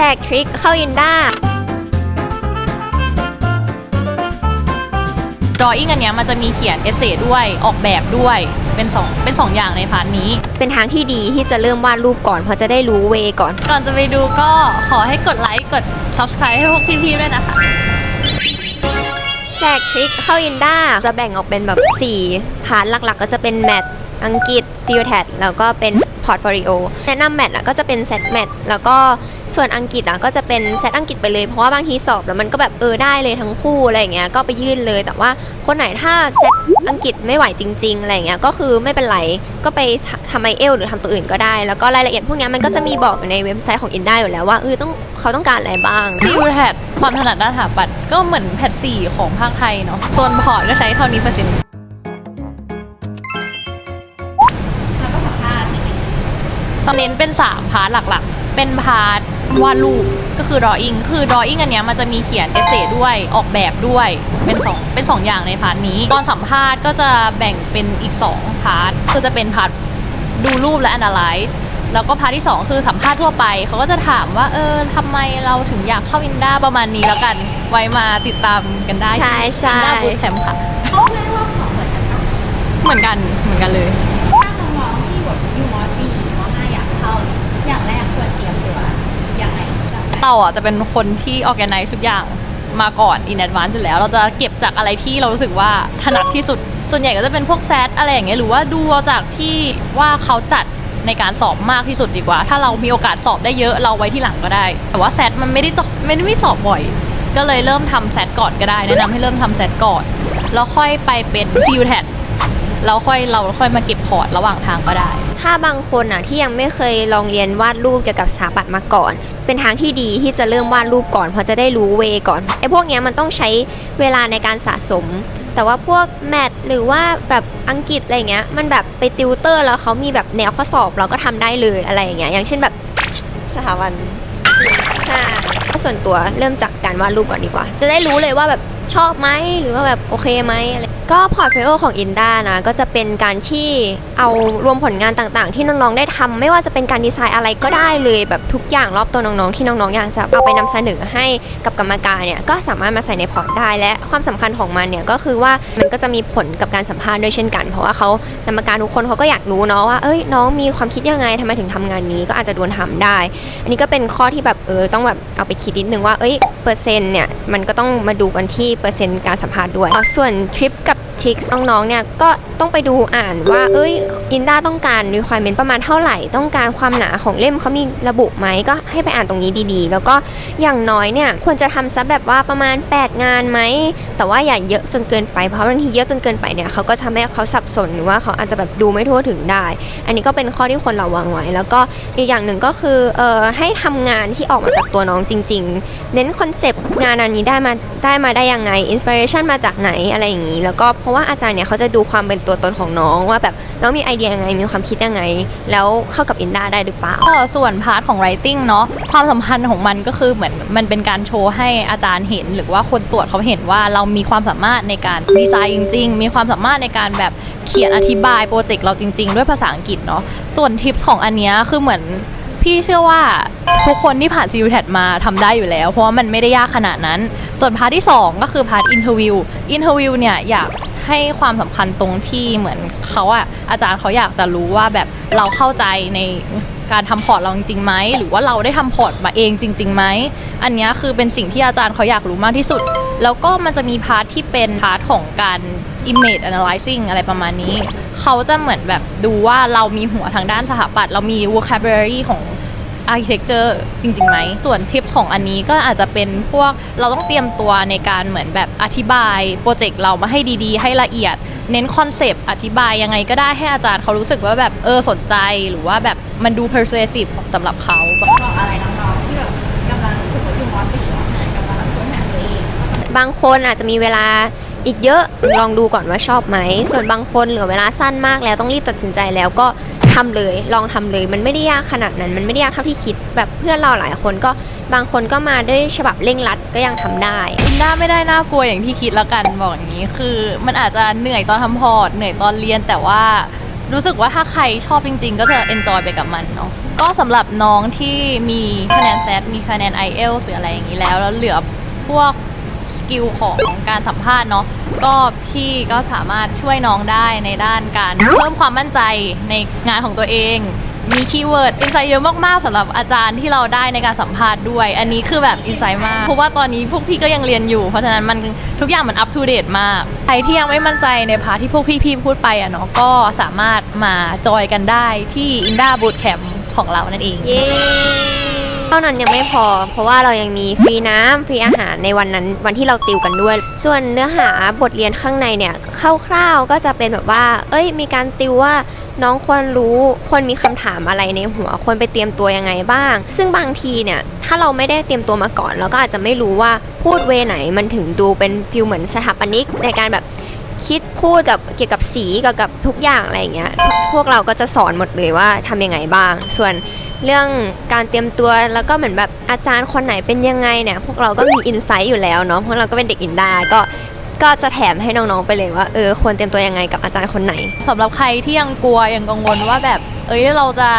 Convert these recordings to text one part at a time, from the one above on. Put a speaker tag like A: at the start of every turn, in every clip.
A: แจกทริคเข้าอินด้า
B: ดรอ n ิ g อันเนี้ยมันจะมีเขียนเอเซด้วยออกแบบด้วยเป็นสองเป็นสองอย่างในพาร์ทนี้
A: เป็นทางที่ดีที่จะเริ่มวาดรูปก่อนเพราะจะได้รู้เวก่อน
B: ก่อนจะไปดูก็ขอให้กดไลค์กด subscribe ให้พวกพี่ๆด้วยนะคะ
A: แจกทริคเข้าอินด้าจะแบ่งออกเป็นแบบ4พาร์ทหลักๆ ก็จะเป็นแมทอังกฤษติวแทดแล้วก็เป็นพอร์ตโฟลิโอแนะนำแมทอะก็จะเป็นเซตแมทแล้วก็ ส่วนอังกฤษอะก็จะเป็นเซตอังกฤษไปเลยเพราะว่าบางทีสอบแล้วมันก็แบบเออได้เลยทั้งคู่อะไรอย่างเงี้ยก็ไปยื่นเลย แต่ว่าคนไหนถ้าเซตอังกฤษไม่ไหวจริงๆอะไรอย่างเงี้ยก็คือไม่เป็นไรก็ไปทำไอเอลหรือทำตัวอื่นก็ได้ แล้วก็รายละเอียดพวกเนี้ยมันก็จะมีบอกอยู่ในเว็บไซต์ของอินด้าอยู่แล้วว่าเออต้องเขาต้องการอะไรบ้าง
B: ซิลแพดความถนัดด้านสถาปัตย์ก็เหมือนแพทสี่ของภาคไทยเนาะส่วนพอร์ตก็ใช้เท่านี้เปอร์เซ็นต์สเน้นเป็น 3 พาร์ทหลักๆ เป็นพาร์ท วาดรูปก็คือ drawing คือ drawing อันเนี้ยมันจะมีเขียนเอเซด้วยออกแบบด้วยเป็นสองเป็นสองอย่างในพาร์ทนี้ ตอนสัมภาษณ์ก็จะแบ่งเป็นอีก 2 พาร์ทคือจะเป็นพาร์ทดูรูปและ analyze แล้วก็พาร์ทที่ 2 คือสัมภาษณ์ทั่วไป เขาก็จะถามว่า เออทำไมเราถึงอยากเข้าอินด้าประมาณนี้แล้วกัน ไว้มาติดตามกันได้
A: ใช่ใช่
B: อินด้าบูธแคมป์ค่ะ
C: เขาเรียกรอบสองเหมือนกันปะ
B: เหมือนกันเหมือนกันเลย
C: เต่า
B: อะจะเป็นคนที่ organize ทุกอย่างมาก่อน in advance อยู่แล้ว เราจะเก็บจากอะไรที่เรารู้สึกว่าถนัดที่สุด ส่วนใหญ่ก็จะเป็นพวกแซดอะไรอย่างเงี้ยหรือว่าดูจากที่ว่าเขาจัดในการสอบมากที่สุดดีกว่า ถ้าเรามีโอกาสสอบได้เยอะเราไว้ที่หลังก็ได้ แต่ว่าแซดมันไม่ได้ไม่ได้ไม่สอบบ่อย ก็เลยเริ่มทำแซดก่อนก็ได้แนะนำให้เริ่มทำแซดก่อนแล้วค่อยไปเป็น c u t แล้วค่อยเราค่อยมาเก็บพอร์ตระหว่างทางก็ได้
A: ถ้าบางคนอะที่ยังไม่เคยลองเรียนวาดรูปเกี่ยวกับสถาปัตย์มาก่อน เป็นทางที่ดีที่จะเริ่มวาดรูปก่อนเพราะจะได้รู้เวก่อนไอ้พวกเนี้ยมันต้องใช้เวลาในการสะสม แต่ว่าพวกแมทหรือว่าแบบอังกฤษอะไรเงี้ยมันแบบไปติวเตอร์แล้วเขามีแบบแนวข้อสอบเราก็ทำได้เลยอะไรอย่างเงี้ยอย่างเช่นแบบสถาบันค่ะส่วนตัวเริ่มจากการวาดรูปก่อนดีกว่า จะได้รู้เลยว่าแบบชอบไหมหรือว่าแบบโอเคไหมอะไร ก็พอร์ตโฟลิโอของอินด้านะก็จะเป็นการที่เอารวมผลงานต่างๆ ที่น้องๆได้ทำไม่ว่าจะเป็นการดีไซน์อะไรก็ได้เลยแบบทุกอย่างรอบตัวน้องๆ ที่น้องๆอยากจะเอาไปนำเสนอให้กับกรรมการเนี่ยก็สามารถมาใส่ในพอร์ตได้และความสำคัญของมันเนี่ยก็คือว่ามันก็จะมีผลกับการสัมภาษณ์ด้วยเช่นกัน เพราะว่าเขากรรมการทุกคนเขาก็อยากรู้เนาะว่าเอ้ยน้องมีความคิดยังไงทำไมถึงทำงานนี้ก็อาจจะโดนทำได้ อันนี้ก็เป็นข้อที่แบบเออต้องแบบเอาไปคิดนิดนึงว่าเอ้ยเปอร์เซ็นต์เนี่ยมันก็ต้องมาดูกันที่เปอร์เซ็นต์การสัมภาษณ์ด้วยส่วนทริปกับ ทิกน้องๆเนี่ยก็ ต้องไปดูอ่านว่า เอ้ยอินด้าต้องการ requirement ประมาณเท่าไหร่ ต้องการความหนาของเล่มเขามีระบุไหมก็ให้ไปอ่านตรงนี้ดีๆ แล้วก็อย่างน้อยเนี่ยควรจะทำซะแบบว่าประมาณ 8 งานไหม แต่ว่าอย่าเยอะจนเกินไปเพราะบางทีเยอะจนเกินไปเนี่ยเขาก็ทำให้เขาสับสนหรือว่าเขาอาจจะแบบดูไม่ทั่วถึงได้ อันนี้ก็เป็นข้อที่ควรระวังไว้ แล้วก็อีกอย่างหนึ่งก็คือเอ่อให้ทำงานที่ออกมาจากตัวน้องจริง ๆ เน้นคอนเซปต์งานอันนี้ได้มาได้มาได้ยังไงอินสปิเรชันมาจากไหนอะไรอย่างนี้ แล้วก็เพราะว่าอาจารย์เนี่ยเขาจะดูความเป็นตัวตนของน้องว่าแบบน้องมีไอเดียยังไงมีความคิดยังไง แล้วเข้ากับอินด้าได้หรือเปล่า
B: ส่วนพาร์ทของ writing เนาะความสำคัญของมันก็คือเหมือนมันเป็นการโชว์ให้อาจารย์เห็น หรือว่าคนตรวจเขาเห็นว่าเรามีความสามารถในการดีไซน์จริง ๆ มีความสามารถในการแบบเขียนอธิบายโปรเจกต์เราจริง ๆ ด้วยภาษาอังกฤษเนาะส่วนทิปของอันเนี้ยคือเหมือนพี่เชื่อว่าทุกคนที่ผ่าน c u t มาทำได้อยู่แล้ว เพราะว่ามันไม่ได้ยากขนาดนั้น ส่วนพาร์ทที่ 2 ก็คือพาร์ทอินเทอร์วิวอินเทอร์วิวเนี่ยอยาก ให้ความสำคัญตรงที่เหมือนเขาอะอาจารย์เขาอยากจะรู้ว่าแบบเราเข้าใจในการทำพอร์ตเราจริงๆไหมหรือว่าเราได้ทำพอร์ตมาเองจริงๆไหมอันนี้คือเป็นสิ่งที่อาจารย์เขาอยากรู้มากที่สุด แล้วก็มันจะมีพาร์ทที่เป็นพาร์ทของการ image analyzing อะไรประมาณนี้ เขาจะเหมือนแบบดูว่าเรามีหัวทางด้านสถาปัตย์เรามี vocabulary ของ architecture จริงๆไหม ส่วนทิปของอันนี้ก็อาจจะเป็นพวกเราต้องเตรียมตัวในการเหมือนแบบอธิบายโปรเจกต์เรามาให้ดีๆ ให้ละเอียด เน้นคอนเซปต์อธิบายยังไงก็ได้ให้อาจารย์เขารู้สึกว่าแบบเออสนใจหรือว่าแบบมันดู persuasive สำหรับเขา
C: บอกอะไรน้องๆที่แบบกำลังรู้สึกว่าอยู่ม .4 ม .5 กำลังค้นหาตัวเอง
A: บางคนอาจจะมีเวลาอีกเยอะลองดูก่อนว่าชอบไหม ส่วนบางคนเหลือเวลาสั้นมากแล้วต้องรีบตัดสินใจแล้วก็ ทำเลยลองทำเลย มันไม่ได้ยากขนาดนั้น มันไม่ได้ยากเท่าที่คิด แบบเพื่อนเราหลายคนก็บางคนก็มาด้วยฉบับเร่งรัดก็ยังทำได้
B: อินด้าไม่ได้น่ากลัวอย่างที่คิดแล้วกันบอกอย่างนี้คือ มันอาจจะเหนื่อยตอนทำพอร์ตเหนื่อยตอนเรียนแต่ว่ารู้สึกว่าถ้าใครชอบจริง ๆ ก็จะเอนจอยไปกับมันเนาะก็สำหรับน้องที่มีคะแนนแซดมีคะแนน i อเอลหรืออะไรอย่างนี้แล้ว แล้วเหลือพวกสกิลของการสัมภาษณ์เนาะ ก็พี่ก็สามารถช่วยน้องได้ในด้านการเพิ่มความมั่นใจในงานของตัวเอง มีคีย์เวิร์ดอินไซต์เยอะมากๆสำหรับอาจารย์ที่เราได้ในการสัมภาษณ์ด้วย อันนี้คือแบบอินไซต์มากเพราะว่าตอนนี้พวกพี่ก็ยังเรียนอยู่ เพราะฉะนั้นมันทุกอย่างมันอัป o d เดตมาก ใครที่ยังไม่มั่นใจในพาร์ทที่พวกพี่ๆพูดไปอะเนาะก็สามารถมาจอยกันได้ที่อินดาบูตแคมป์ของเรานั่นเอง
A: เย้ เท่านั้นยังไม่พอ เพราะว่าเรายังมีฟรีน้ำฟรีอาหารในวันนั้นวันที่เราติวกันด้วย ส่วนเนื้อหาบทเรียนข้างในเนี่ยคร่าวๆก็จะเป็นแบบว่า เอ้ย มีการติวว่าน้องควรรู้ควรมีคำถามอะไรในหัวควรไปเตรียมตัวยังไงบ้าง ซึ่งบางทีเนี่ยถ้าเราไม่ได้เตรียมตัวมาก่อน เราก็อาจจะไม่รู้ว่าพูดเวไหนมันถึงดูเป็นฟิลเหมือนสถาปนิกในการแบบ คิดพูดกับเกี่ยวกับสีเกี่ยวกับทุกอย่างอะไรอย่างเงี้ยพวกเราก็จะสอนหมดเลยว่าทำยังไงบ้าง ส่วนเรื่องการเตรียมตัวแล้วก็เหมือนแบบอาจารย์คนไหนเป็นยังไงเนี่ยพวกเราก็มีอินไซต์อยู่แล้วเนาะเพราะเราก็เป็นเด็กอินดาก็ก็จะแถมให้น้องๆไปเลยว่าเออควรเตรียมตัวยังไงกับอาจารย์คนไหน
B: สำหรับใครที่ยังกลัวยังกังวลว่าแบบเอ้ยเราจะ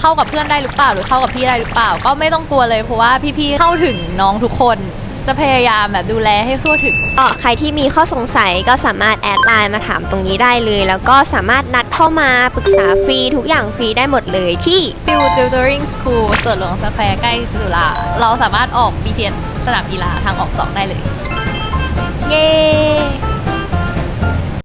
B: เข้ากับเพื่อนได้หรือเปล่าหรือเข้ากับพี่ได้หรือเปล่า ก็ไม่ต้องกลัวเลยเพราะว่าพี่ๆเข้าถึงน้องทุกคน จะพยายามแบบดูแลให้ทั่วถึง
A: ก็ใครที่มีข้อสงสัยก็สามารถแอดไลน์มาถามตรงนี้ได้เลย แล้วก็สามารถนัดเข้ามาปรึกษาฟรีทุกอย่างฟรีได้หมดเลยที่
B: ฟิว Tutoring School สวนหลวงสแควร์ใกล้จุฬาเราสามารถออก BTS สนามกีฬาทางออกสองได้เลย
A: เย้